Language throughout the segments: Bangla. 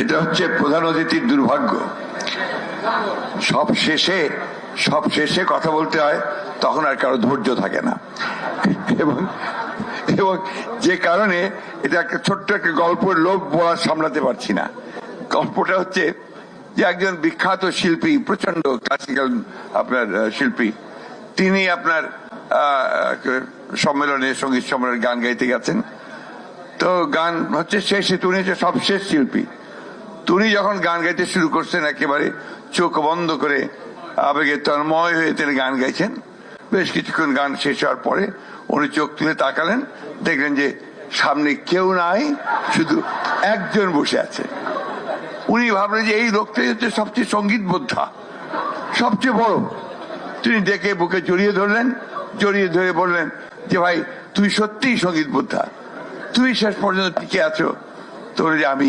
এটা হচ্ছে প্রধান অতিথির দুর্ভাগ্য। সব শেষে সব শেষে কথা বলতে হয়, তখন আর কারও ধৈর্য থাকে না। এবং এবং যে কারণে এটা একটা ছোট্ট একটা গল্পের লোভ বলা সামলাতে পারছি না। গল্পটা হচ্ছে যে একজন বিখ্যাত শিল্পী প্রচণ্ড ক্লাসিক্যাল আপনার শিল্পী, তিনি আপনার সম্মেলনে, সংগীত সম্মেলনে গান গাইতে গেছেন। তো গান হচ্ছে শেষে উনি হচ্ছে সব শেষ শিল্পী। তুমি যখন গান গাইতে শুরু করছেন একেবারে চোখ বন্ধ করে আবেগে তন্ময় হয়ে তিনি গান গাইছেন, বেশ কিছুক্ষণ গান শেষ হওয়ার পরে উনি চোখ তুলে তাকালেন, দেখলেন যে সামনে কেউ নাই, শুধু একজন বসে আছে। উনি ভাবলেন যে এই লোকটাই হচ্ছে সবচেয়ে সংগীত বোদ্ধা, সবচেয়ে বড়। তিনি ডেকে বুকে জড়িয়ে ধরলেন, জড়িয়ে ধরে বললেন যে, ভাই, তুই সত্যিই সংগীত বোদ্ধা, তুই শেষ পর্যন্ত টিকে আছো তো বলল যে আমি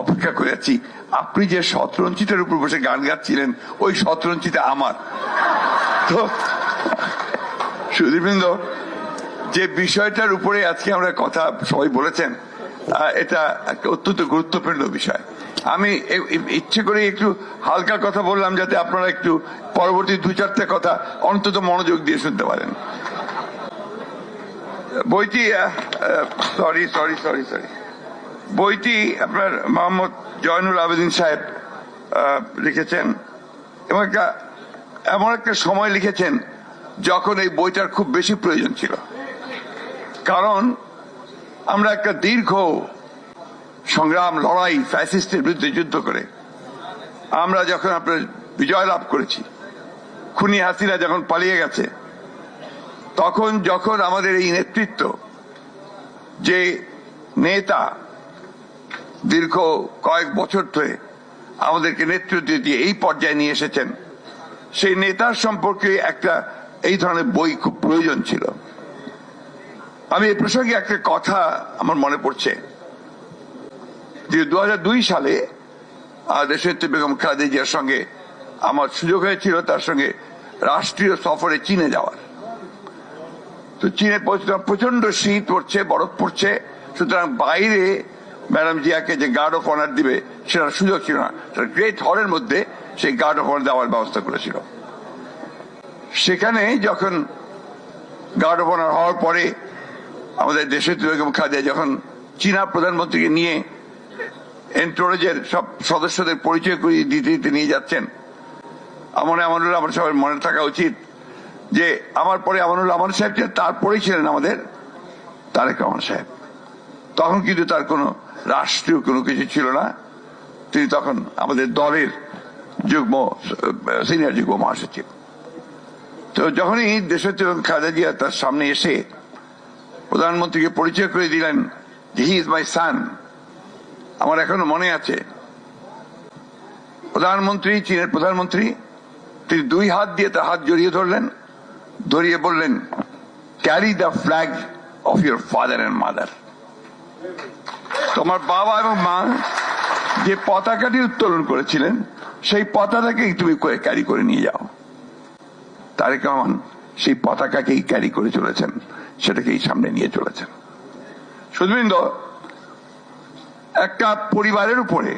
অপেক্ষা করে আছি আপনি যে শতরঞ্চিতের উপর বসে গান গাচ্ছিলেন, ওই শতরঞ্চিতে আমার। তো সুদীপবৃন্দ যে বিষয়টার উপরে আজকে আমরা কথা সবাই বলেছেন এটা একটা অত্যন্ত গুরুত্বপূর্ণ বিষয়। আমি ইচ্ছে করে একটু হালকা কথা বললাম যাতে আপনারা একটু পরবর্তী দু চারটে কথা অন্তত মনোযোগ দিয়ে শুনতে পারেন। বইটি সরি সরি সরি সরি বইটি আপনার মোহাম্মদ জয়নুল আবেদিন সাহেব লিখেছেন এবং একটা, এমন একটা সময় লিখেছেন যখন এই বইটার খুব বেশি প্রয়োজন ছিল। কারণ আমরা একটা দীর্ঘ সংগ্রাম, লড়াই, ফ্যাসিস্টের বিরুদ্ধে যুদ্ধ করে আমরা যখন আপনার বিজয় লাভ করেছি, খুনি হাসিনা যখন পালিয়ে গেছে, তখন যখন আমাদের এই নেতৃত্ব যে নেতা দীর্ঘ কয়েক বছর ধরে আমাদেরকে নেতৃত্ব দিয়ে এই পর্যায়ে নিয়ে এসেছেন। সেই নেতার সম্পর্কে একটা এই ধরনের বই খুব প্রয়োজন ছিল। আমি এই প্রসঙ্গে একটা কথা আমার মনে পড়ছে। যে দু সালে দেশনেত্রী বেগম খালেদা জিয়ার সঙ্গে আমার সুযোগ হয়েছিল, তার সঙ্গে রাষ্ট্রীয় সফরে চীনে যাওয়ার। তো চীনে প্রচণ্ড শীত পড়ছে, বরফ পড়ছে। সুতরাং বাইরে ম্যাডাম জিয়াকে যে গার্ড অফ অনার দিবে, সেটার সুযোগ ছিল না। গ্রেট হলের মধ্যে সেই গার্ড অফ অনার দেওয়ার ব্যবস্থা করেছিল। সেখানে যখন গার্ড অফ অনার হওয়ার পরে আমাদের দেশের বেগম খাদিয়া যখন চীনা প্রধানমন্ত্রীকে নিয়ে এন্টোরেজের সব সদস্যদের পরিচয় করিয়ে দিতে দিতে নিয়ে যাচ্ছেন, আমার আমানুল আমার সবার মনে থাকা উচিত যে আমার পরে আমানুল আমান সাহেব তারপরেই ছিলেন আমাদের তারেক রহমান সাহেব। তখন কিন্তু তার কোনো রাষ্ট্রীয় কোনো কিছু ছিল না। তিনি তখন আমাদের দলের যুগ্ম সিনিয়র যুগ্ম মহাসচিব তো যখনই দেশের খালেদা জিয়া তার সামনে এসে প্রধানমন্ত্রীকে পরিচয় করে দিলেন যে হি ইজ মাই সান, আমার এখনও মনে আছে। প্রধানমন্ত্রী, চীনের প্রধানমন্ত্রী, তিনি দুই হাত দিয়ে তার হাত জড়িয়ে ধরলেন, ধরিয়ে বললেন carry the flag of your father and mother তোমার বাবা এবং মা যে পতাকাটি উত্তোলন করেছিলেন, সেই পতাকাকেই তুমি ক্যারি করে নিয়ে যাও। তারেক রহমান সেই পতাকাকেই ক্যারি করে চলেছেন, সেটাকেই সামনে নিয়ে চলেছেন। সুধবৃন্দ একটা পরিবারের উপরে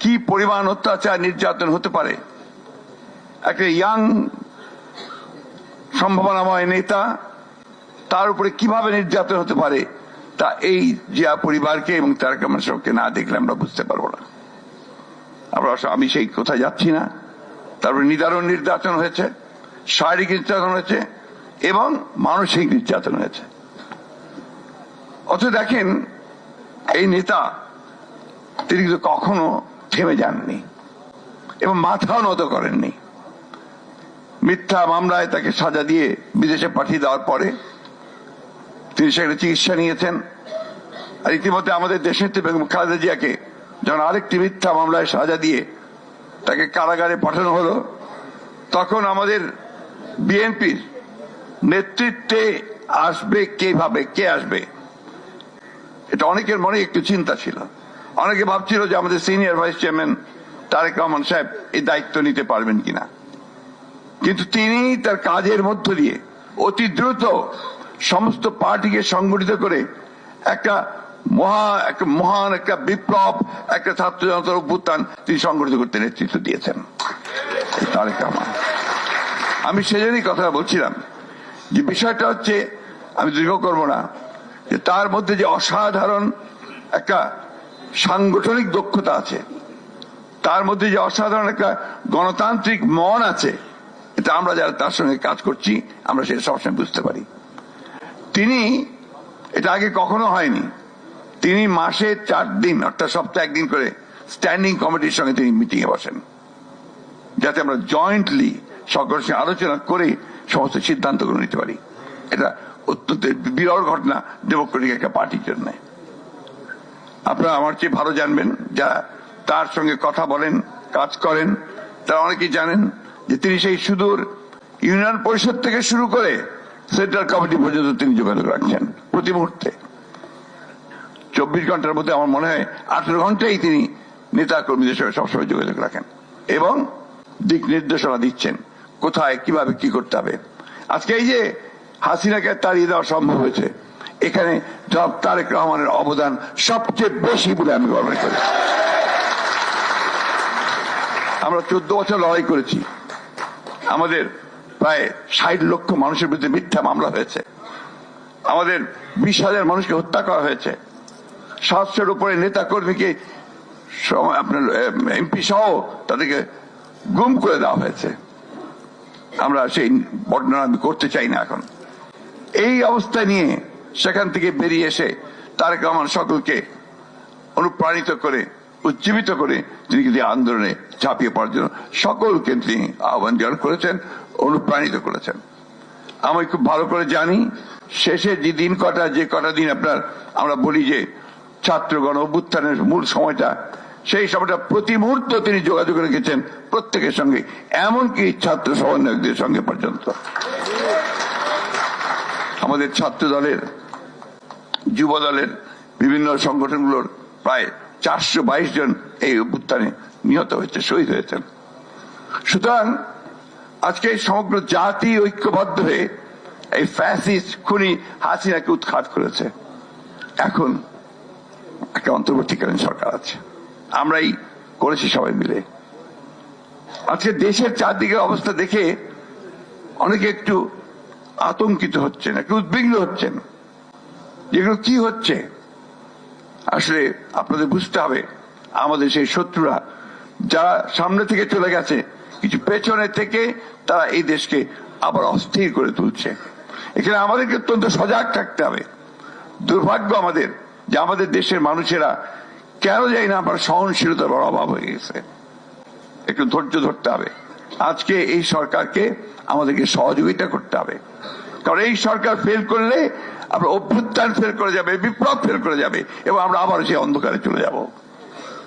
কি পরিমাণ অত্যাচার নির্যাতন হতে পারে? একটা ইয়াং সম্ভাবনাময় নেতা তার উপরে কীভাবে নির্যাতন হতে পারে? তা এই জিয়া পরিবারকে এবং তার কেমন সবকে না দেখলে আমরা বুঝতে পারব না। আমরা আমি সেই কোথায় যাচ্ছি না। তারপরে নিদারুণ নির্যাতন হয়েছে, শারীরিক নির্যাতন হয়েছে এবং মানসিক নির্যাতন হয়েছে। অথচ দেখেন, এই নেতা তিনি কিন্তু কখনো থেমে যাননি এবং মাথাও নত করেননি। মিথ্যা মামলায় তাকে সাজা দিয়ে বিদেশে পাঠিয়ে দেওয়ার পরে তিনি সেখানে চিকিৎসা নিয়েছেন। আর ইতিমধ্যে আমাদের দেশের বেগম খালেদা জিয়াকে যখন আরেকটি মিথ্যা মামলায় সাজা দিয়ে তাকে কারাগারে পাঠানো হলো, তখন আমাদের বিএনপির নেতৃত্বে আসবে কে ভাবে, কে আসবে? এটা অনেকের মনে একটু চিন্তা ছিল। অনেকে ভাবছিল যে আমাদের senior vice chairman Tarek Rahman সাহেব এই দায়িত্ব নিতে পারবেন কিনা। কিন্তু তিনি তার কাজের মধ্য দিয়ে অতি দ্রুত সমস্ত পার্টিকে সংগঠিত করে একটা মহা, একটা মহান, একটা বিপ্লব, একটা ছাত্র জনতার অভ্যুত্থান তিনি সংগঠিত করতে নেতৃত্ব দিয়েছেন। তারেক রহমান। আমি সেজন্যই কথা বলছিলাম যে বিষয়টা হচ্ছে, আমি দীর্ঘ করব না, যে তার মধ্যে যে অসাধারণ একটা সাংগঠনিক দক্ষতা আছে, তার মধ্যে যে অসাধারণ একটা গণতান্ত্রিক মন আছে, এটা আমরা যারা তার সঙ্গে কাজ করছি, আমরা সেটা সবসময় বুঝতে পারি। তিনি, এটা আগে কখনো হয়নি, তিনি মাসে চার দিন, অর্থাৎ সপ্তাহে একদিন করে স্ট্যান্ডিং কমিটির সঙ্গে তিনি মিটিং এ বসেন, যাতে আমরা জয়েন্টলি সকলের সঙ্গে আলোচনা করে সমস্ত সিদ্ধান্ত সিদ্ধান্তগুলো নিতে পারি। এটা অত্যন্ত বিরল ঘটনা ডেমোক্রেটিক একটা পার্টির জন্য। আপনারা আমার চেয়ে ভালো জানবেন, যারা তার সঙ্গে কথা বলেন, কাজ করেন, তারা অনেকেই জানেন যে তিনি সেই সুদূর ইউনিয়ন পরিষদ থেকে শুরু করে সেন্ট্রাল কমিটি পর্যন্ত তিনি যোগাযোগ রাখছেন প্রতি মুহূর্তে। চব্বিশ ঘণ্টার মধ্যে আমার মনে হয় আঠেরো ঘন্টাই তিনি নেতা কর্মীদের সঙ্গে সবসময় যোগাযোগ রাখেন এবং দিক নির্দেশনা দিচ্ছেন কোথায়, কীভাবে, কি করতে হবে। আজকে এই যে হাসিনাকে তাড়িয়ে দেওয়া সম্ভব হয়েছে, এখানে জনাব তারেক রহমানের অবদান সবচেয়ে বেশি বলে আমি মনে করি। আমরা চোদ্দ বছর লড়াই করেছি। আমাদের প্রায় ষাট লক্ষ মানুষের বিরুদ্ধে মিথ্যা মামলা হয়েছে। আমাদের বিশ হাজার মানুষকে হত্যা করা হয়েছে। সাতশোর উপরে নেতা কর্মীকে এমপি সহ তাদেরকে গুম করে দেওয়া হয়েছে। আমরা সেই বর্ণনা আমি করতে চাই না এখন। এই অবস্থা নিয়ে সেখান থেকে বেরিয়ে এসে তারেক রহমান সকলকে অনুপ্রাণিত করে, উজ্জীবিত করে তিনি কিন্তু আন্দোলনে ঝাঁপিয়ে পড়ার জন্য সকলকে তিনি আহ্বান জানান করেছেন। অনুপ্রাণিত করেছেন। আমি খুব ভালো করে জানি, শেষে যে দিন কটা, যে কটা দিন আপনার, আমরা বলি যে ছাত্রগণ অভ্যুত্থানের মূল সময়টা, সেই সময়টা প্রতি মুহূর্ত তিনি যোগাযোগ রেখেছেন প্রত্যেকের সঙ্গে, এমনকি ছাত্র সমন্বয়কদের সঙ্গে পর্যন্ত। আমাদের ছাত্র দলের যুব দলের বিভিন্ন সংগঠনগুলোর প্রায় চারশো বাইশ জন এই অভ্যুত্থানে নিহত হয়েছে, শহীদ হয়েছেন। সুতরাং আজকে সমগ্র জাতি ঐক্যবদ্ধ হয়ে এই ফ্যাসিস্ট খুনি হাসিনাকে উৎখাত করেছে। এখন একটা অন্তর্বর্তীকালীন সরকার আছে। আমরাই করেছি সবাই মিলে। আজকে দেশের চারদিকের অবস্থা দেখে অনেকে একটু আতঙ্কিত হচ্ছেন, একটু উদ্বিগ্ন হচ্ছেন। যেগুলো কি হচ্ছে? আসলে আপনাদের বুঝতে হবে, আমাদের সেই শত্রুরা যারা সামনে থেকে চলে গেছে কিছু পেছনে থেকে তারা এই দেশকে আবার অস্থির করে তুলছে। এখানে আমাদেরকে অত্যন্ত সজাগ থাকতে হবে। দুর্ভাগ্য আমাদের যে আমাদের দেশের মানুষেরা কেন যাই না আমার সহনশীলতার বড় অভাব হয়ে গেছে। একটু ধৈর্য ধরতে হবে। আজকে এই সরকারকে আমাদেরকে সহযোগিতা করতে হবে। কারণ এই সরকার ফেল করলে আমরা অভ্যুত্থান ফেল করে যাবে, বিপ্লব ফেল করে যাবে এবং আমরা আবার সেই অন্ধকারে চলে যাব।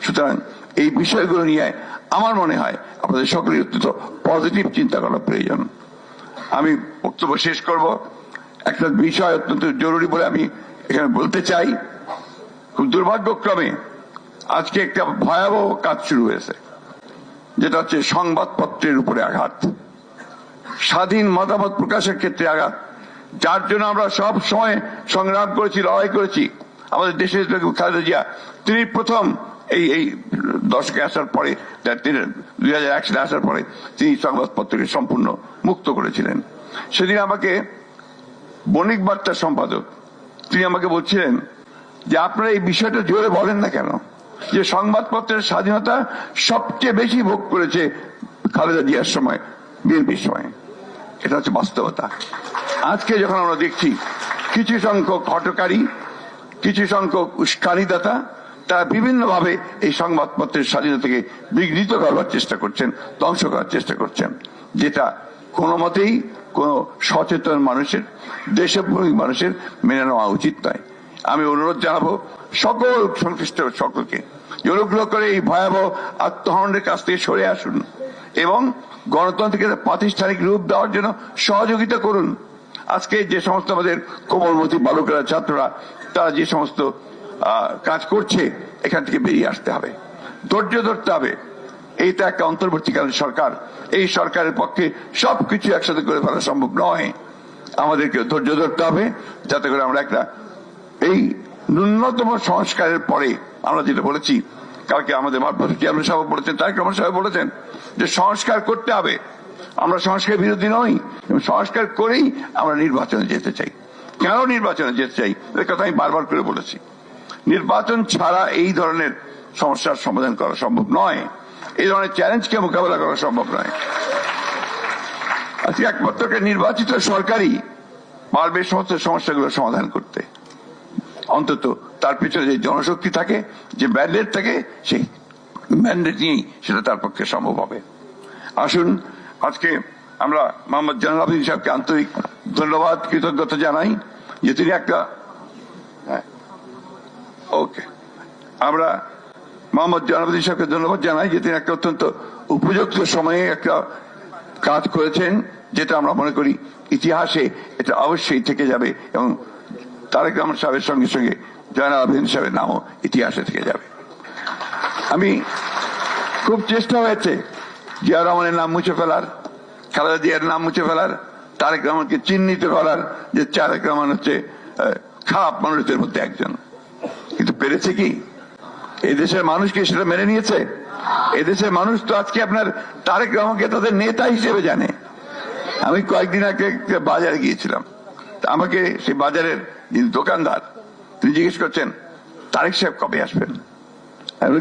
সুতরাং এই বিষয়গুলো নিয়ে আমার মনে হয় আপনাদের সকলের অত্যন্ত পজিটিভ চিন্তা করা প্রয়োজন। আমি বক্তব্য শেষ করব। একটা বিষয় অত্যন্ত জরুরি বলে আমি এখানে বলতে চাই। খুব দুর্ভাগ্যক্রমে আজকে একটা ভয়াবহ কাজ শুরু হয়েছে, যেটা হচ্ছে সংবাদপত্রের উপরে আঘাত। স্বাধীন মতামত প্রকাশের ক্ষেত্রে আঘাত, যার জন্য আমরা সব সময় সংগ্রাম করেছি, লড়াই করেছি। আমাদের দেশের খালেদা জিয়া, তিনি প্রথম এই এই দশকে আসার পরে তিনি দুই হাজার এক সালে আসার পরে তিনি সংবাদপত্রকে সম্পূর্ণ মুক্ত করেছিলেন। সেদিন আমাকে বণিক বার্তার সম্পাদক, তিনি আমাকে বলছিলেন যে, আপনারা এই বিষয়টা জোরে বলেন না কেন? যে সংবাদপত্রের স্বাধীনতা সবচেয়ে বেশি ভোগ করেছে খালেদা জিয়ার সময়, বিএনপির সময়। এটা হচ্ছে বাস্তবতা। আজকে যখন আমরা দেখছি, কিছু সংখ্যক হটকারী, কিছু সংখ্যক উস্কানিদাতা তারা বিভিন্নভাবে এই সংবাদপত্রের স্বাধীনতাকে বিঘ্নিত করবার চেষ্টা করছেন, ধ্বংস করার চেষ্টা করছেন, যেটা কোনো মতেই কোনো সচেতন মানুষের, দেশপ্রেমিক মানুষের মেনে নেওয়া উচিত নয়। আমি অনুরোধ জানাব সকল সংশ্লিষ্ট সকলকে অনুগ্রহ করে এই ভয়াবহ আত্মহরণের কাছ থেকে সরে আসুন এবং গণতন্ত্রকে প্রাতিষ্ঠানিক রূপ দেওয়ার জন্য সহযোগিতা করুন। আজকে যে সমস্ত আমাদের কোমলমতি বালকেরা ছাত্ররা, তারা যে সমস্ত কাজ করছে, এখান থেকে বেরিয়ে আসতে হবে। ধৈর্য ধরতে হবে। এইটা একটা অন্তর্বর্তীকালীন সরকার। এই সরকারের পক্ষে সবকিছু একসাথে করে ফেলা সম্ভব নয়। আমাদেরকে ধৈর্য ধরতে হবে, যাতে করে আমরা একটা, এই ন্যূনতম সংস্কারের পরে আমরা যেটা বলেছি, কালকে আমাদের মারফত চেয়ারম্যান সাহেব বলেছেন, তারেক রহমান সাহেব বলেছেন, যে সংস্কার করতে হবে। আমরা সংস্কার বিরোধী নই সংস্কার করেই আমরা নির্বাচনে যেতে চাই। কেন নির্বাচনে যেতে চাই? এর কথা আমি বারবার করে বলেছি। নির্বাচন ছাড়া এই ধরনের সমস্যার সমাধান করা সম্ভব নয়। এই ধরনের চ্যালেঞ্জকে মোকাবেলা করা সম্ভব নয়। আজকে একমাত্র নির্বাচিত সরকারই পারবে সমস্ত সমস্যাগুলো সমাধান করতে। অন্তত তার পিছনে যে জনশক্তি থাকে, যে ম্যান্ডেট থাকে, সেই ম্যান্ডেট নিয়েই সেটা তার পক্ষে সম্ভব হবে। আসুন, আজকে আমরা মোহাম্মদ জানাল আবিদিন সাহেবকে আন্তরিক ধন্যবাদ, কৃতজ্ঞতা জানাই যে তিনি একটা ওকে। আমরা মোহাম্মদ জানাবুদ্দিন সাহেবকে ধন্যবাদ জানাই যে তিনি একটা অত্যন্ত উপযুক্ত সময়ে একটা কাজ করেছেন, যেটা আমরা মনে করি ইতিহাসে এটা অবশ্যই থেকে যাবে এবং তারেক রহমান সাহেবের সঙ্গে সঙ্গে জয়নাল আবেদিন সাহেবের নামও ইতিহাসে থেকে যাবে। আমি খুব চেষ্টা হয়েছে জিয়া রহমানের নাম মুছে ফেলার, খালেদা জিয়ার নাম মুছে ফেলার, তারেক রহমানকে চিহ্নিত করার যে তারেক রহমান হচ্ছে খারাপ মানুষদের মধ্যে একজন। পেরেছে কি? এই দেশের মানুষ কি সেটা মেনে নিয়েছে? এদেশের মানুষ তো আজকে আপনার তারেক রহমানকে তাদের নেতা হিসেবে জানে। আমি কয়েকদিন আগে বাজারে গিয়েছিলাম। আমাকে সেই বাজারের যিনি দোকানদার, তিনি জিজ্ঞেস করছেন, তারেক সাহেব কবে আসবেন?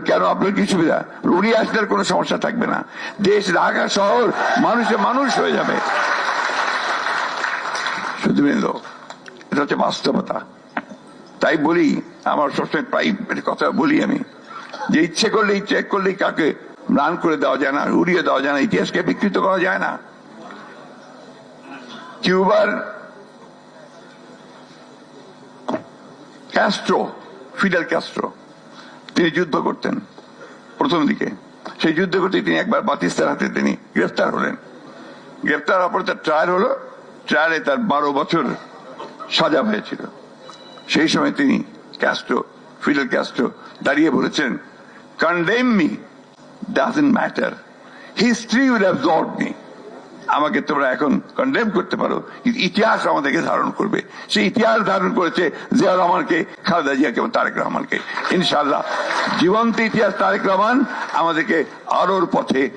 কেন আপনার কি সুবিধা? উনি আসলে কোনো সমস্যা থাকবে না। দেশ, ঢাকা শহর, মানুষে মানুষ হয়ে যাবে। শুধুবৃন্দ এটা হচ্ছে বাস্তবতা। তাই বলি আমার সবসময় প্রায় কথা বলি আমি। যে ইচ্ছে করলে, ইচ্ছে করলেই কাকে রান করে দেওয়া যায় না, উড়িয়ে দেওয়া যায় না ইতিহাসকে বিকৃত করা যায় না। কিউবার ক্যাস্ট্রো, ফিডেল ক্যাস্ট্রো, তিনি যুদ্ধ করতেন প্রথম দিকে। সেই যুদ্ধ করতে তিনি একবার বাতিস্তার হাতে তিনি গ্রেফতার হলেন। গ্রেফতার হওয়ার পর তার ট্রায়াল হলো। ট্রায়ালে তার বারো বছর সাজা হয়েছিল। সেই সময় তিনি ক্যাস্ট্রো ফিডেল ক্যাস্ট্রো দাঁড়িয়ে বলেছেন condemn me doesn't matter history will absorb me আমাকে তোমরা এখন কন্ডেম করতে পারো। ইতিহাস আমাদেরকে ধারণ করবে। সেই ইতিহাস ধারণ করেছে জিয়া রহমানকে, খালেদা জিয়াকে এবং তারেক রহমানকে। ইনশাল্লাহ জীবন্ত ইতিহাস তারেক রহমান আমাদেরকে আলোর পথে,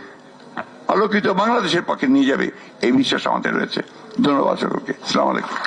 আলোকিত বাংলাদেশের পক্ষে নিয়ে যাবে। এই বিশ্বাস আমাদের রয়েছে। ধন্যবাদ সকলকে। সালাম আলাইকুম।